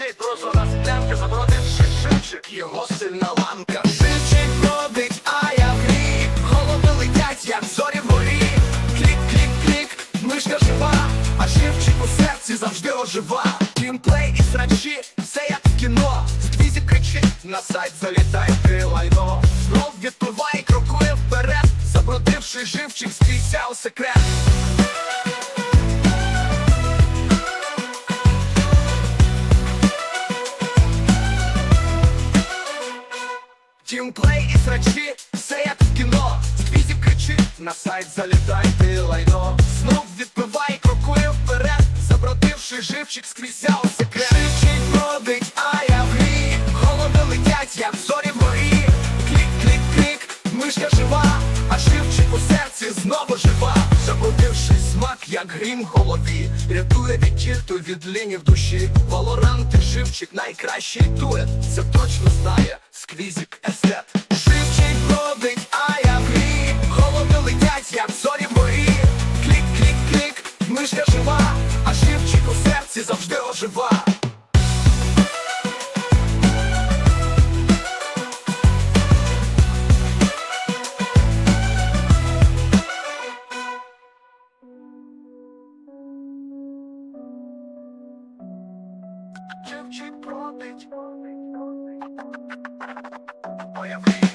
кричить, просто на склянки забродивши живчик, його сильна ланка. Живчик бродить, а я в грі, голови летять, як зорі вгорі. Клік, клік, клік, мишка жива, а живчик у серці завжди ожива. Геймплей і срачі, все як в кіно. Здвізі кричить, на сайт залітай ти лайно. Знов відпливає, крокує вперед, забродивши живчик, скрізь у секрет. Тімплей і срачі, все як в кіно. Сквізів кричи, на сайт залітай ти лайно. Знов відпивай, крокує вперед Забродивши живчик скрізь секрет Живчик бродить, а я в грі. Голови летять, як зорі вгорі Клік, клік, клік, мишка жива А живчик у серці знову смак, як грім в голові, рятує від тірту, від лінії в душі. Валорант і живчик, найкращий дует, це точно знає, сквізік естет. Живчик бродить, а я в грі, Холоди летять, як зорі морі. Клік, клік, клік, мишка жива, а живчик у серці завжди ожива. Чевчі бродить, моя мрія.